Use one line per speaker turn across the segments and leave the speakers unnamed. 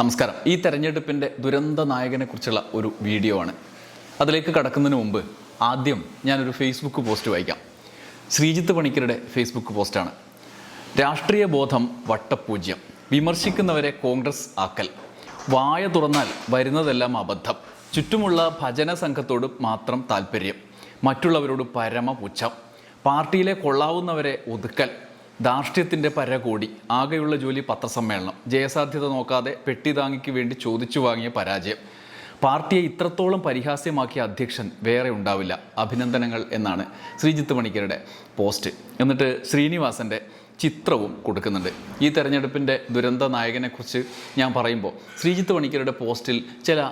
നമസ്കാരം. ഈ തെരഞ്ഞെടുപ്പിന്റെ ദുരന്ത നായകനെ കുറിച്ചുള്ള ഒരു വീഡിയോ ആണ്. അതിലേക്ക് കടക്കുന്നതിന് മുമ്പ് ആദ്യം ഞാനൊരു ഫേസ്ബുക്ക് പോസ്റ്റ് വായിക്കാം. ശ്രീജിത്ത് പണിക്കരുടെ ഫേസ്ബുക്ക് പോസ്റ്റാണ് രാഷ്ട്രീയ ബോധം വട്ടപൂജ്യം. വിമർശിക്കുന്നവരെ കോൺഗ്രസ് ആക്കൽ. വായ തുറന്നാൽ വരുന്നതെല്ലാം അബദ്ധം. ചുറ്റുമുള്ള ഭജന സംഘത്തോട് മാത്രം താല്പര്യം. മറ്റുള്ളവരോട് പരമപുച്ഛം. പാർട്ടിയിലെ കൊള്ളാവുന്നവരെ ഒതുക്കൽ. ധാർഷ്ട്യത്തിന്റെ പരകോടി ആകെയുള്ള ജോലി പത്രസമ്മേളനം ജയസാധ്യത നോക്കാതെ പെട്ടി താങ്ങിക്ക് വേണ്ടി ചോദിച്ചു വാങ്ങിയ പരാജയം. പാർട്ടിയെ ഇത്രത്തോളം പരിഹാസ്യമാക്കിയ അധ്യക്ഷൻ വേറെ ഉണ്ടാവില്ല. അഭിനന്ദനങ്ങൾ എന്നാണ് ശ്രീജിത്ത് മണിക്കരുടെ പോസ്റ്റ്. എന്നിട്ട് ശ്രീനിവാസന്റെ ചിത്രവും കൊടുക്കുന്നുണ്ട്. ഈ തെരഞ്ഞെടുപ്പിന്റെ ദുരന്ത നായകനെക്കുറിച്ച് ഞാൻ പറയുമ്പോൾ ശ്രീജിത്ത് മണിക്കരുടെ പോസ്റ്റിൽ ചില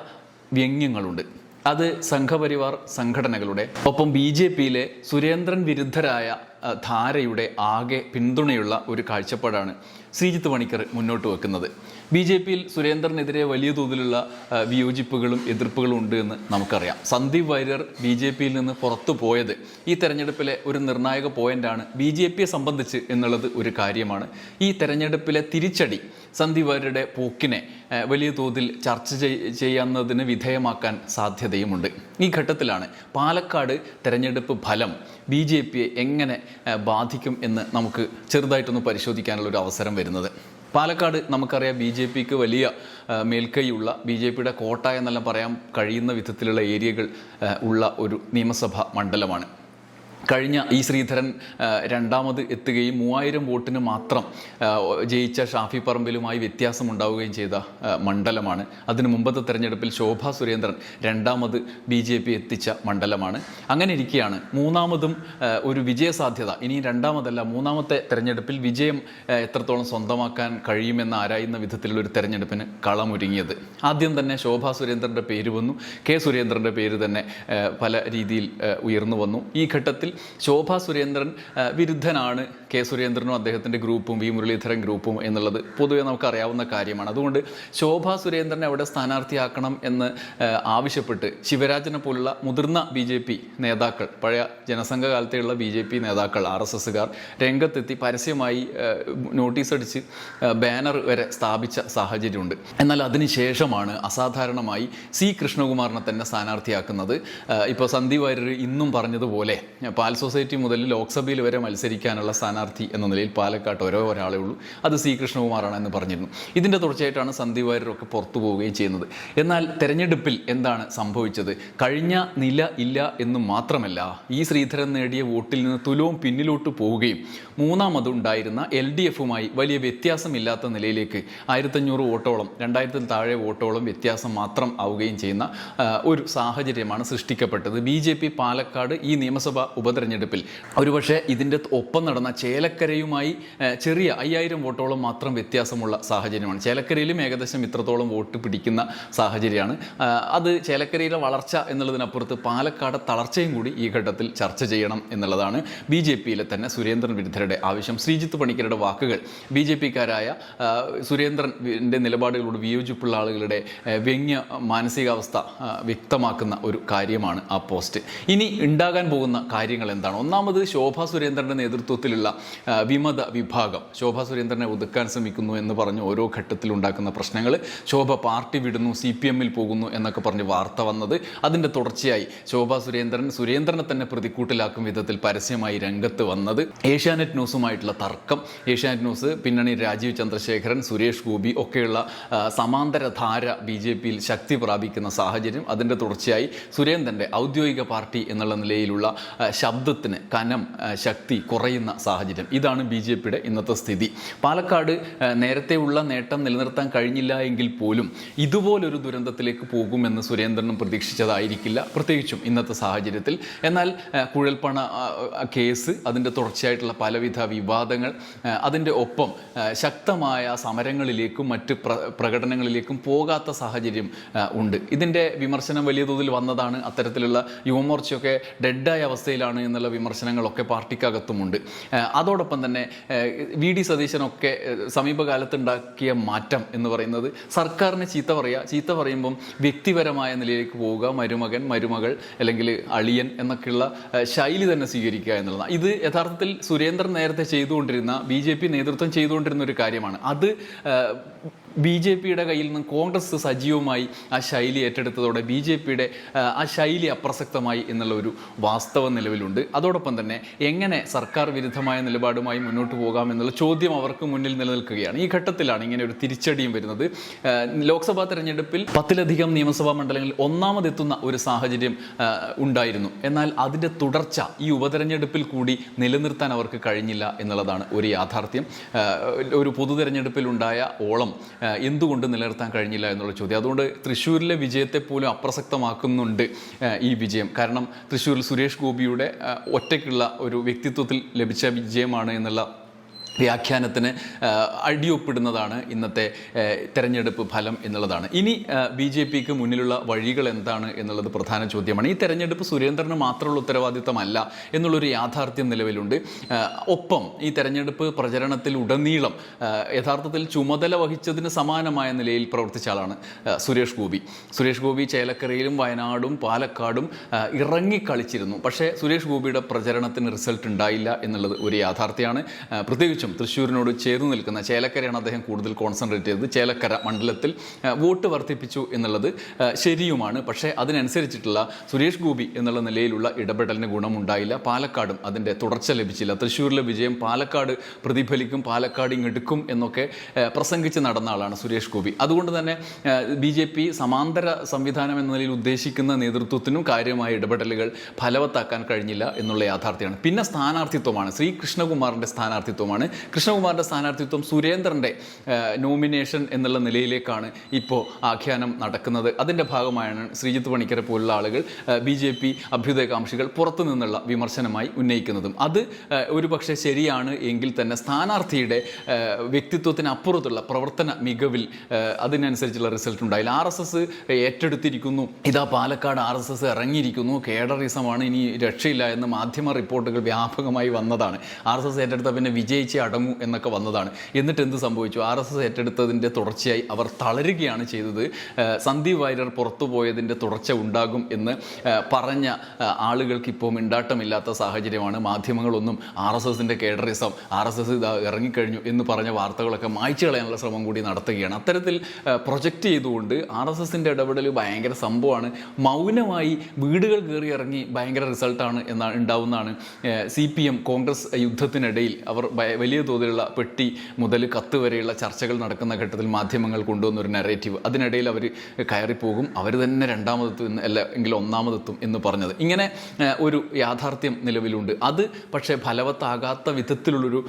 വ്യംഗ്യങ്ങളുണ്ട്. അത് സംഘപരിവാർ സംഘടനകളുടെ ഒപ്പം ബി ജെ പിയിലെ സുരേന്ദ്രൻ വിരുദ്ധരായ ധാരയുടെ ആകെ പിന്തുണയുള്ള ഒരു കാഴ്ചപ്പാടാണ് ശ്രീജിത്ത് പണിക്കർ മുന്നോട്ട് വെക്കുന്നത്. ബി ജെ പിയിൽ സുരേന്ദ്രനെതിരെ വലിയ തോതിലുള്ള വിയോജിപ്പുകളും എതിർപ്പുകളും ഉണ്ട് എന്ന് നമുക്കറിയാം. സന്ദീപ് വാര്യർ ബി ജെ പിയിൽ നിന്ന് പുറത്തു പോയത് ഈ തെരഞ്ഞെടുപ്പിലെ ഒരു നിർണായക പോയിന്റാണ് ബി ജെ പിയെ സംബന്ധിച്ച് എന്നുള്ളത് ഒരു കാര്യമാണ്. ഈ തെരഞ്ഞെടുപ്പിലെ തിരിച്ചടി സന്ദീപ് വാര്യരുടെ പോക്കിനെ വലിയ തോതിൽ ചർച്ച ചെയ്- ചെയ്യുന്നതിന് വിധേയമാക്കാൻ സാധ്യതയുമുണ്ട്. ഈ ഘട്ടത്തിലാണ് പാലക്കാട് തെരഞ്ഞെടുപ്പ് ഫലം ബി ജെ പിയെ എങ്ങനെ ബാധിക്കും എന്ന് നമുക്ക് ചെറുതായിട്ടൊന്ന് പരിശോധിക്കാനുള്ള ഒരു അവസരം വരുന്നത്. പാലക്കാട് നമുക്കറിയാം ബി ജെ പിക്ക് വലിയ മേൽക്കൈയുള്ള ബി ജെ പിയുടെ കോട്ട എന്നെല്ലാം പറയാൻ കഴിയുന്ന വിധത്തിലുള്ള ഏരിയകൾ ഉള്ള ഒരു നിയമസഭാ മണ്ഡലമാണ്. കഴിഞ്ഞ ഈ ശ്രീധരൻ രണ്ടാമത് എത്തുകയും മൂവായിരം വോട്ടിന് മാത്രം ജയിച്ച ഷാഫി പറമ്പിലുമായി വ്യത്യാസമുണ്ടാവുകയും ചെയ്ത മണ്ഡലമാണ്. അതിന് മുമ്പത്തെ തെരഞ്ഞെടുപ്പിൽ ശോഭ സുരേന്ദ്രൻ രണ്ടാമത് ബി ജെ പി എത്തിച്ച മണ്ഡലമാണ്. അങ്ങനെ ഇരിക്കുകയാണ് മൂന്നാമതും ഒരു വിജയസാധ്യത ഇനി രണ്ടാമതല്ല മൂന്നാമത്തെ തെരഞ്ഞെടുപ്പിൽ വിജയം എത്രത്തോളം സ്വന്തമാക്കാൻ കഴിയുമെന്ന് ആരായുന്ന വിധത്തിലുള്ള ഒരു തെരഞ്ഞെടുപ്പിന് കളമൊരുങ്ങിയത്. ആദ്യം തന്നെ ശോഭ സുരേന്ദ്രന്റെ പേര് വന്നു. കെ സുരേന്ദ്രന്റെ പേര് തന്നെ പല രീതിയിൽ ഉയർന്നു വന്നു. ഈ ഘട്ടത്തിൽ ശോഭ സുരേന്ദ്രൻ വിരുദ്ധനാണ്. കെ സുരേന്ദ്രനും അദ്ദേഹത്തിന്റെ ഗ്രൂപ്പും വി മുരളീധരൻ ഗ്രൂപ്പും എന്നുള്ളത് പൊതുവെ നമുക്കറിയാവുന്ന കാര്യമാണ്. അതുകൊണ്ട് ശോഭ സുരേന്ദ്രനെ അവിടെ സ്ഥാനാർത്ഥിയാക്കണം എന്ന് ആവശ്യപ്പെട്ട് ശിവരാജനെ പോലുള്ള മുതിർന്ന ബി ജെ പി നേതാക്കൾ പഴയ ജനസംഘ കാലത്തെയുള്ള ബി ജെ പി നേതാക്കൾ ആർ എസ് എസ്സുകാർ രംഗത്തെത്തി പരസ്യമായി നോട്ടീസ് അടിച്ച് ബാനർ വരെ സ്ഥാപിച്ച സാഹചര്യമുണ്ട്. എന്നാൽ അതിനുശേഷമാണ് അസാധാരണമായി സി കൃഷ്ണകുമാറിനെ തന്നെ സ്ഥാനാർത്ഥിയാക്കുന്നത്. ഇപ്പോൾ സന്ദീപ് വാര്യർ ഇന്നും പറഞ്ഞതുപോലെ പാൽ സൊസൈറ്റി മുതൽ ലോക്സഭയിൽ വരെ മത്സരിക്കാനുള്ള സ്ഥാനാർത്ഥി എന്ന നിലയിൽ പാലക്കാട്ട് ഓരോ ഒരാളേ ഉള്ളൂ. അത് സി കൃഷ്ണകുമാറാണ് എന്ന് പറഞ്ഞിരുന്നു. ഇതിന്റെ തുടർച്ചയായിട്ടാണ് സന്ദീപ് വാര്യരൊക്കെ പുറത്തു പോവുകയും ചെയ്യുന്നത്. എന്നാൽ തെരഞ്ഞെടുപ്പിൽ എന്താണ് സംഭവിച്ചത്? കഴിഞ്ഞ നില ഇല്ല എന്ന് മാത്രമല്ല ഈ ശ്രീധരൻ നേടിയ വോട്ടിൽ നിന്ന് തുലവും പിന്നിലോട്ട് പോവുകയും മൂന്നാമതുണ്ടായിരുന്ന എൽ ഡി എഫുമായി വലിയ വ്യത്യാസമില്ലാത്ത നിലയിലേക്ക് ആയിരത്തഞ്ഞൂറ് വോട്ടോളം രണ്ടായിരത്തിൽ താഴെ വോട്ടോളം വ്യത്യാസം മാത്രം ആവുകയും ചെയ്യുന്ന ഒരു സാഹചര്യമാണ് സൃഷ്ടിക്കപ്പെട്ടത്. ബി പാലക്കാട് ഈ നിയമസഭാ ഉപതെരഞ്ഞെടുപ്പിൽ ഒരുപക്ഷെ ഇതിന്റെ ഒപ്പം നടന്ന ചേലക്കരയുമായി ചെറിയ അയ്യായിരം വോട്ടോളം മാത്രം വ്യത്യാസമുള്ള സാഹചര്യമാണ്. ചേലക്കരയിലും ഏകദേശം ഇത്രത്തോളം വോട്ട് പിടിക്കുന്ന സാഹചര്യമാണ്. അത് ചേലക്കരയിലെ വളർച്ച എന്നുള്ളതിനപ്പുറത്ത് പാലക്കാട് തളർച്ചയും കൂടി ഈ ഘട്ടത്തിൽ ചർച്ച ചെയ്യണം എന്നുള്ളതാണ് ബി ജെ പിയിലെ തന്നെ സുരേന്ദ്രൻ വിരുദ്ധരുടെ ആവശ്യം. ശ്രീജിത്ത് പണിക്കരുടെ വാക്കുകൾ ബി ജെ പിക്കാരായ സുരേന്ദ്രന്റെ നിലപാടുകളോട് വിയോജിപ്പുള്ള ആളുകളുടെ വ്യംഗ്യ മാനസികാവസ്ഥ വ്യക്തമാക്കുന്ന ഒരു കാര്യമാണ് ആ പോസ്റ്റ്. ഇനി ഉണ്ടാകാൻ പോകുന്ന കാര്യങ്ങൾ എന്താണ്? ഒന്നാമത് ശോഭ സുരേന്ദ്രന്റെ നേതൃത്വത്തിലുള്ള വിമത വിഭാഗം. ശോഭ സുരേന്ദ്രനെ ഒതുക്കാൻ ശ്രമിക്കുന്നു എന്ന് പറഞ്ഞ് ഓരോ ഘട്ടത്തിൽ ഉണ്ടാക്കുന്ന പ്രശ്നങ്ങൾ ശോഭ പാർട്ടി വിടുന്നു സി പി എമ്മിൽ പോകുന്നു എന്നൊക്കെ പറഞ്ഞ് വാർത്ത വന്നത് അതിന്റെ തുടർച്ചയായി ശോഭ സുരേന്ദ്രൻ സുരേന്ദ്രനെ തന്നെ പ്രതിക്കൂട്ടിലാക്കും വിധത്തിൽ പരസ്യമായി രംഗത്ത് വന്നത്. ഏഷ്യാനെറ്റ് ന്യൂസുമായിട്ടുള്ള തർക്കം. ഏഷ്യാനെറ്റ് ന്യൂസ് പിന്നണി രാജീവ് ചന്ദ്രശേഖരൻ സുരേഷ് ഗോപി ഒക്കെയുള്ള സമാന്തരധാര സമാന്തര ധാര ബി ജെ പിയിൽ ശക്തി പ്രാപിക്കുന്ന സാഹചര്യം അതിന്റെ തുടർച്ചയായി സുരേന്ദ്രന്റെ ഔദ്യോഗിക പാർട്ടി എന്നുള്ള നിലയിലുള്ള ശബ്ദത്തിന് കനം ശക്തി കുറയുന്ന സാഹചര്യം ഇതാണ് ബി ജെ പിയുടെ ഇന്നത്തെ സ്ഥിതി. പാലക്കാട് നേരത്തെയുള്ള നേട്ടം നിലനിർത്താൻ കഴിഞ്ഞില്ല എങ്കിൽ പോലും ഇതുപോലൊരു ദുരന്തത്തിലേക്ക് പോകുമെന്ന് സുരേന്ദ്രനും പ്രതീക്ഷിച്ചതായിരിക്കില്ല. പ്രത്യേകിച്ചും ഇന്നത്തെ സാഹചര്യത്തിൽ. എന്നാൽ കുഴൽപ്പണ കേസ് അതിന്റെ തുടർച്ചയായിട്ടുള്ള പലവിധ വിവാദങ്ങൾ അതിന്റെ ഒപ്പം ശക്തമായ സമരങ്ങളിലേക്കും മറ്റ് പ്ര പ്രകടനങ്ങളിലേക്കും പോകാത്ത സാഹചര്യം ഉണ്ട്. ഇതിന്റെ വിമർശനം വലിയ തോതിൽ വന്നതാണ് അത്തരത്തിലുള്ള യുവമോർച്ചയൊക്കെ ഡെഡായ അവസ്ഥയിലാണ് എന്നുള്ള വിമർശനങ്ങളൊക്കെ പാർട്ടിക്കകത്തുമുണ്ട്. അതോടൊപ്പം തന്നെ വി ഡി സതീശനൊക്കെ സമീപകാലത്തുണ്ടാക്കിയ മാറ്റം എന്ന് പറയുന്നത് സർക്കാരിനെ ചീത്ത പറയുക ചീത്ത പറയുമ്പം വ്യക്തിപരമായ നിലയിലേക്ക് പോവുക മരുമകൻ മരുമകൾ അല്ലെങ്കിൽ അളിയൻ എന്നൊക്കെയുള്ള ശൈലി തന്നെ സ്വീകരിക്കുക എന്നുള്ളതാണ്. ഇത് യഥാർത്ഥത്തിൽ സുരേന്ദ്രൻ നേരത്തെ ചെയ്തുകൊണ്ടിരുന്ന ബി നേതൃത്വം ചെയ്തുകൊണ്ടിരുന്ന ഒരു കാര്യമാണ്. അത് ബി ജെ പിയുടെ കയ്യിൽ നിന്ന് കോൺഗ്രസ് സജീവമായി ആ ശൈലി ഏറ്റെടുത്തതോടെ ബി ജെ പിയുടെ ആ ശൈലി അപ്രസക്തമായി എന്നുള്ള ഒരു വാസ്തവം നിലവിലുണ്ട്. അതോടൊപ്പം തന്നെ എങ്ങനെ സർക്കാർ വിരുദ്ധമായ നിലപാടുമായി മുന്നോട്ട് പോകാം എന്നുള്ള ചോദ്യം അവർക്ക് മുന്നിൽ നിലനിൽക്കുകയാണ്. ഈ ഘട്ടത്തിലാണ് ഇങ്ങനെ ഒരു തിരിച്ചടിയും വരുന്നത്. ലോക്സഭാ തെരഞ്ഞെടുപ്പിൽ പത്തിലധികം നിയമസഭാ മണ്ഡലങ്ങളിൽ ഒന്നാമതെത്തുന്ന ഒരു സാഹചര്യം ഉണ്ടായിരുന്നു. എന്നാൽ അതിന്റെ തുടർച്ച ഈ ഉപതെരഞ്ഞെടുപ്പിൽ കൂടി നിലനിർത്താൻ അവർക്ക് കഴിഞ്ഞില്ല എന്നുള്ളതാണ് ഒരു യാഥാർത്ഥ്യം. ഒരു പൊതു തെരഞ്ഞെടുപ്പിൽ ഉണ്ടായ ഓളം എന്തുകൊണ്ട് നിലനിർത്താൻ കഴിഞ്ഞില്ല എന്നുള്ള ചോദ്യം. അതുകൊണ്ട് തൃശ്ശൂരിലെ വിജയത്തെ പോലും അപ്രസക്തമാക്കുന്നുണ്ട് ഈ വിജയം. കാരണം തൃശ്ശൂരിൽ സുരേഷ് ഗോപിയുടെ ഒറ്റയ്ക്കുള്ള ഒരു വ്യക്തിത്വത്തിൽ ലഭിച്ച വിജയമാണ് എന്നുള്ള വ്യാഖ്യാനത്തിന് അടിയൊപ്പിടുന്നതാണ് ഇന്നത്തെ തെരഞ്ഞെടുപ്പ് ഫലം എന്നുള്ളതാണ്. ഇനി ബി ജെ പിക്ക് മുന്നിലുള്ള വഴികൾ എന്താണ് എന്നുള്ളത് പ്രധാന ചോദ്യമാണ്. ഈ തെരഞ്ഞെടുപ്പ് സുരേന്ദ്രന് മാത്രമുള്ള ഉത്തരവാദിത്തമല്ല എന്നുള്ളൊരു യാഥാർത്ഥ്യം നിലവിലുണ്ട്. ഒപ്പം ഈ തെരഞ്ഞെടുപ്പ് പ്രചരണത്തിൽ ഉടനീളം യഥാർത്ഥത്തിൽ ചുമതല വഹിച്ചതിന് സമാനമായ നിലയിൽ പ്രവർത്തിച്ച ആളാണ് സുരേഷ് ഗോപി. സുരേഷ് ഗോപി ചേലക്കരയിലും വയനാടും പാലക്കാടും ഇറങ്ങിക്കളിച്ചിരുന്നു പക്ഷേ സുരേഷ് ഗോപിയുടെ പ്രചരണത്തിന് റിസൾട്ട് ഉണ്ടായില്ല എന്നുള്ളത് ഒരു യാഥാർത്ഥ്യമാണ്. ആ, പ്രത്യേകിച്ചും തൃശ്ശൂരിനോട് ചേർന്ന് നിൽക്കുന്ന ചേലക്കരയാണ് അദ്ദേഹം കൂടുതൽ കോൺസെൻട്രേറ്റ് ചെയ്തത്. ചേലക്കര മണ്ഡലത്തിൽ വോട്ട് വർദ്ധിപ്പിച്ചു എന്നുള്ളത് ശരിയുമാണ്. പക്ഷേ അതിനനുസരിച്ചിട്ടുള്ള സുരേഷ് ഗോപി എന്നുള്ള നിലയിലുള്ള ഇടപെടലിന് ഗുണമുണ്ടായില്ല. പാലക്കാടും അതിന്റെ തുടർച്ച ലഭിച്ചില്ല. തൃശ്ശൂരിലെ വിജയം പാലക്കാട് പ്രതിഫലിക്കും പാലക്കാട് ഇങ്ങെടുക്കും എന്നൊക്കെ പ്രസംഗിച്ച് നടന്ന ആളാണ് സുരേഷ് ഗോപി. അതുകൊണ്ട് തന്നെ ബി ജെ പി സമാന്തര സംവിധാനം എന്ന നിലയിൽ ഉദ്ദേശിക്കുന്ന നേതൃത്വത്തിനും കാര്യമായ ഇടപെടലുകൾ ഫലവത്താക്കാൻ കഴിഞ്ഞില്ല എന്നുള്ള യാഥാർത്ഥ്യമാണ്. പിന്നെ സ്ഥാനാർത്ഥിത്വമാണ്. ശ്രീ കൃഷ്ണകുമാറിന്റെ സ്ഥാനാർത്ഥിത്വമാണ് കൃഷ്ണകുമാറിന്റെ സ്ഥാനാർത്ഥിത്വം സുരേന്ദ്രന്റെ നോമിനേഷൻ എന്നുള്ള നിലയിലേക്കാണ് ഇപ്പോൾ ആഖ്യാനം നടക്കുന്നത്. അതിന്റെ ഭാഗമായാണ് ശ്രീജിത്ത് പണിക്കരെ പോലുള്ള ആളുകൾ ബി ജെ പി അഭ്യുദയകാംക്ഷികൾ പുറത്തു നിന്നുള്ള വിമർശനമായി ഉന്നയിക്കുന്നതും. അത് ഒരു പക്ഷേ ശരിയാണ് എങ്കിൽ തന്നെ സ്ഥാനാർത്ഥിയുടെ വ്യക്തിത്വത്തിനപ്പുറത്തുള്ള പ്രവർത്തന മികവിൽ അതിനനുസരിച്ചുള്ള റിസൾട്ട് ഉണ്ടായില്ല. ആർ എസ് എസ് ഏറ്റെടുത്തിരിക്കുന്നു. ഇതാ പാലക്കാട് ആർ എസ് എസ് ഇറങ്ങിയിരിക്കുന്നു. കേഡറിസമാണ് ഇനി രക്ഷയില്ല എന്ന് മാധ്യമ റിപ്പോർട്ടുകൾ വ്യാപകമായി വന്നതാണ്. ആർ എസ് എസ് ഏറ്റെടുത്ത പിന്നെ വിജയിച്ച് അടങ്ങൂ എന്നൊക്കെ വന്നതാണ്. എന്നിട്ട് എന്ത് സംഭവിച്ചു? ആർ എസ് എസ് ഏറ്റെടുത്തതിന്റെ തുടർച്ചയായി അവർ തളരുകയാണ് ചെയ്തത്. സന്ദീപ് വാര്യർ പുറത്തു പോയതിന്റെ തുടർച്ച ഉണ്ടാകും എന്ന് പറഞ്ഞ ആളുകൾക്ക് ഇപ്പോൾ മിണ്ടാട്ടമില്ലാത്ത സാഹചര്യമാണ്. മാധ്യമങ്ങളൊന്നും ആർ എസ് എസിന്റെ കേഡറിസം ആർ എസ് എസ് ഇത് ഇറങ്ങിക്കഴിഞ്ഞു എന്ന് പറഞ്ഞ വാർത്തകളൊക്കെ മായ്ച്ചു കളയാനുള്ള ശ്രമം കൂടി നടത്തുകയാണ്. അത്തരത്തിൽ പ്രൊജക്റ്റ് ചെയ്തുകൊണ്ട് ആർ എസ് എസിന്റെ ഇടപെടൽ ഭയങ്കര സംഭവമാണ്. മൗനമായി വീടുകൾ കയറി ഇറങ്ങി ഭയങ്കര റിസൾട്ടാണ് എന്നാണ് ഉണ്ടാവുന്നതാണ്. സി പി എം കോൺഗ്രസ് യുദ്ധത്തിനിടയിൽ അവർ വലിയ തോതിലുള്ള പെട്ടി മുതൽ കത്ത് വരെയുള്ള ചർച്ചകൾ നടക്കുന്ന ഘട്ടത്തിൽ മാധ്യമങ്ങൾ കൊണ്ടുവന്ന ഒരു നെറേറ്റീവ് അതിനിടയിൽ അവർ കയറിപ്പോകും. അവർ തന്നെ രണ്ടാമതെത്തും എന്ന് അല്ല എങ്കിൽ ഒന്നാമതെത്തും എന്ന് പറഞ്ഞത്. ഇങ്ങനെ ഒരു യാഥാർത്ഥ്യം നിലവിലുണ്ട്. അത് പക്ഷേ ഫലവത്താകാത്ത വിധത്തിലുള്ളൊരു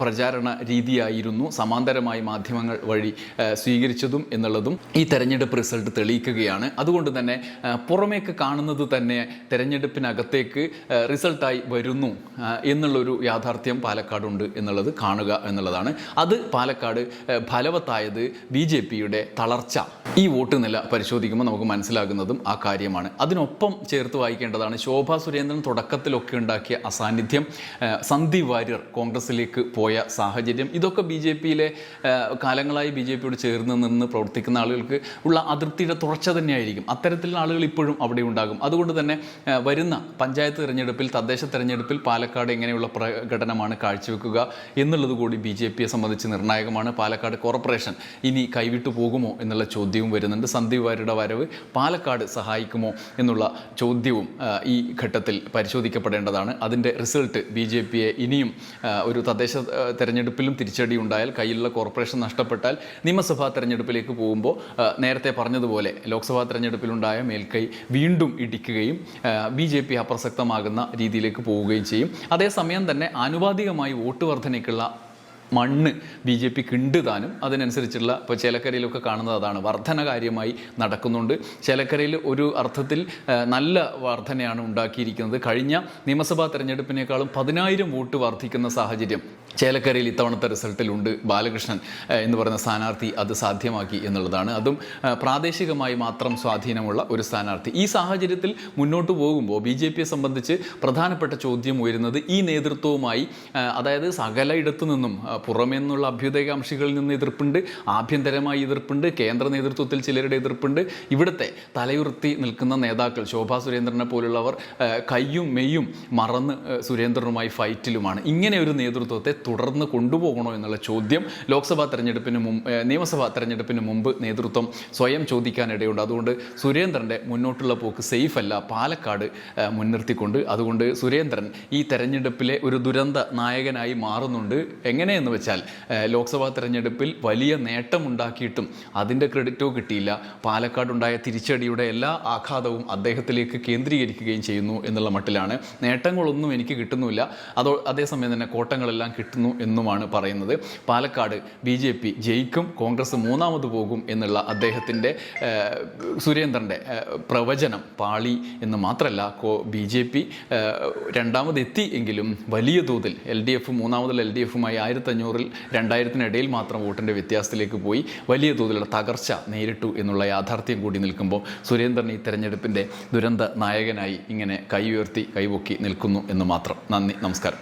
പ്രചാരണ രീതിയായിരുന്നു സമാന്തരമായി മാധ്യമങ്ങൾ വഴി സ്വീകരിച്ചതും എന്നുള്ളതും ഈ തെരഞ്ഞെടുപ്പ് റിസൾട്ട് തെളിയിക്കുകയാണ്. അതുകൊണ്ട് തന്നെ പുറമേക്ക് കാണുന്നത് തന്നെ തെരഞ്ഞെടുപ്പിനകത്തേക്ക് റിസൾട്ടായി വരുന്നു എന്നുള്ളൊരു യാഥാർത്ഥ്യം പാലക്കാടുണ്ട് എന്നുള്ളത് കാണുക എന്നുള്ളതാണ്. അത് പാലക്കാട് ഫലവത്തായത് ബി ജെ പിയുടെ തളർച്ച ഈ വോട്ട് നില പരിശോധിക്കുമ്പോൾ നമുക്ക് മനസ്സിലാകുന്നതും ആ കാര്യമാണ്. അതിനൊപ്പം ചേർത്ത് വായിക്കേണ്ടതാണ് ശോഭാ സുരേന്ദ്രൻ തുടക്കത്തിലൊക്കെ ഉണ്ടാക്കിയ അസാന്നിധ്യം സന്ധി വാര്യർ കോൺഗ്രസിലേക്ക് പോയ സാഹചര്യം. ഇതൊക്കെ ബി ജെ പിയിലെ കാലങ്ങളായി ബി ജെ പിയോട് ചേർന്ന് നിന്ന് പ്രവർത്തിക്കുന്ന ആളുകൾക്ക് ഉള്ള അതൃപ്തിയുടെ തുടർച്ച തന്നെയായിരിക്കും. അത്തരത്തിലുള്ള ആളുകൾ ഇപ്പോഴും അവിടെ ഉണ്ടാകും. അതുകൊണ്ട് തന്നെ വരുന്ന പഞ്ചായത്ത് തിരഞ്ഞെടുപ്പിൽ തദ്ദേശ തിരഞ്ഞെടുപ്പിൽ പാലക്കാട് എങ്ങനെയുള്ള പ്രകടനമാണ് കാഴ്ചവെക്കുക എന്നുള്ളത് കൂടി ബി ജെ പിയെ സംബന്ധിച്ച് നിർണായകമാണ്. പാലക്കാട് കോർപ്പറേഷൻ ഇനി കൈവിട്ടു പോകുമോ എന്നുള്ള ചോദ്യവും വരുന്നുണ്ട്. സന്ദീപ് വാര്യരുടെ വരവ് പാലക്കാട് സഹായിക്കുമോ എന്നുള്ള ചോദ്യവും ഈ ഘട്ടത്തിൽ പരിശോധിക്കപ്പെടേണ്ടതാണ്. അതിന്റെ റിസൾട്ട് ബി ജെ പിയെ ഇനിയും ഒരു തദ്ദേശ തെരഞ്ഞെടുപ്പിലും തിരിച്ചടി ഉണ്ടായാൽ കയ്യിലുള്ള കോർപ്പറേഷൻ നഷ്ടപ്പെട്ടാൽ നിയമസഭാ തെരഞ്ഞെടുപ്പിലേക്ക് പോകുമ്പോൾ നേരത്തെ പറഞ്ഞതുപോലെ ലോക്സഭാ തെരഞ്ഞെടുപ്പിലുണ്ടായ മേൽക്കൈ വീണ്ടും ഇടിക്കുകയും ബി ജെ പി അപ്രസക്തമാകുന്ന രീതിയിലേക്ക് പോവുകയും ചെയ്യും. അതേസമയം തന്നെ ആനുപാതികമായി വോട്ട് இருக்கலாம் മണ്ണ് ബി ജെ പിക്ക് ഉണ്ട് താനും. അതിനനുസരിച്ചുള്ള ഇപ്പോൾ ചേലക്കരയിലൊക്കെ കാണുന്നത് അതാണ്. വർധന കാര്യമായി നടക്കുന്നുണ്ട്. ചേലക്കരയിൽ ഒരു അർത്ഥത്തിൽ നല്ല വർധനയാണ് ഉണ്ടാക്കിയിരിക്കുന്നത്. കഴിഞ്ഞ നിയമസഭാ തെരഞ്ഞെടുപ്പിനേക്കാളും പതിനായിരം വോട്ട് വർദ്ധിക്കുന്ന സാഹചര്യം ചേലക്കരയിൽ ഇത്തവണത്തെ റിസൾട്ടിലുണ്ട് ബാലകൃഷ്ണൻ എന്ന് പറയുന്ന സ്ഥാനാർത്ഥി അത് സാധ്യമാക്കി എന്നുള്ളതാണ്. അതും പ്രാദേശികമായി മാത്രം സ്വാധീനമുള്ള ഒരു സ്ഥാനാർത്ഥി. ഈ സാഹചര്യത്തിൽ മുന്നോട്ട് പോകുമ്പോൾ ബി ജെ പിയെ സംബന്ധിച്ച് പ്രധാനപ്പെട്ട ചോദ്യം ഉയരുന്നത് ഈ നേതൃത്വവുമായി അതായത് സകല ഇടത്തു നിന്നും ആ, പുറമേ നിന്നുള്ള അഭ്യുദയകാംക്ഷികളിൽ നിന്ന് എതിർപ്പുണ്ട് ആഭ്യന്തരമായി എതിർപ്പുണ്ട് കേന്ദ്ര നേതൃത്വത്തിൽ ചിലരുടെ എതിർപ്പുണ്ട്. ഇവിടുത്തെ തലയുർത്തി നിൽക്കുന്ന നേതാക്കൾ ശോഭാ സുരേന്ദ്രനെ പോലുള്ളവർ കയ്യും മെയ്യും മറന്ന് സുരേന്ദ്രനുമായി ഫൈറ്റിലുമാണ്. ഇങ്ങനെ ഒരു നേതൃത്വത്തെ തുടർന്ന് കൊണ്ടുപോകണോ എന്നുള്ള ചോദ്യം ലോക്സഭാ തെരഞ്ഞെടുപ്പിന് മുമ്പ് നിയമസഭാ തെരഞ്ഞെടുപ്പിന് മുമ്പ് നേതൃത്വം സ്വയം ചോദിക്കാനിടയുണ്ട്. അതുകൊണ്ട് സുരേന്ദ്രന്റെ മുന്നോട്ടുള്ള പോക്ക് സേഫ് അല്ല പാലക്കാട് മുൻനിർത്തിക്കൊണ്ട്. അതുകൊണ്ട് സുരേന്ദ്രൻ ഈ തെരഞ്ഞെടുപ്പിലെ ഒരു ദുരന്ത നായകനായി മാറുന്നുണ്ട്. എങ്ങനെയെന്ന് വെച്ചാൽ ആ, ലോക്സഭാ തെരഞ്ഞെടുപ്പിൽ വലിയ നേട്ടമുണ്ടാക്കിയിട്ടും അതിന്റെ ക്രെഡിറ്റോ കിട്ടിയില്ല. പാലക്കാടുണ്ടായ തിരിച്ചടിയുടെ എല്ലാ ആഘാതവും അദ്ദേഹത്തിലേക്ക് കേന്ദ്രീകരിക്കുകയും ചെയ്യുന്നു എന്നുള്ള മട്ടിലാണ്. നേട്ടങ്ങളൊന്നും എനിക്ക് കിട്ടുന്നില്ല അതോ അതേസമയം തന്നെ കോട്ടങ്ങളെല്ലാം കിട്ടുന്നു എന്നുമാണ് പറയുന്നത്. പാലക്കാട് ബി ജെ പി ജയിക്കും കോൺഗ്രസ് മൂന്നാമത് പോകും എന്നുള്ള അദ്ദേഹത്തിന്റെ സുരേന്ദ്രന്റെ പ്രവചനം പാളി എന്ന് മാത്രമല്ല കോ ബി ജെ പി രണ്ടാമതെത്തി എങ്കിലും വലിയ തോതിൽ എൽ ഡി എഫ് മൂന്നാമതിൽ എൽ ഡി എഫുമായി ആയിരത്തഞ്ഞൂറിൽ രണ്ടായിരത്തിനിടയിൽ മാത്രം വോട്ടിന്റെ വ്യത്യാസത്തിലേക്ക് പോയി. വലിയ തോതിലുള്ള തകർച്ച നേരിട്ടു എന്നുള്ള യാഥാർത്ഥ്യം കൂടി നിൽക്കുമ്പോൾ സുരേന്ദ്രൻ ഈ തെരഞ്ഞെടുപ്പിന്റെ ദുരന്ത നായകനായി ഇങ്ങനെ കൈ ഉയർത്തി കൈപൊക്കി നിൽക്കുന്നു എന്ന് മാത്രം. നന്ദി നമസ്കാരം.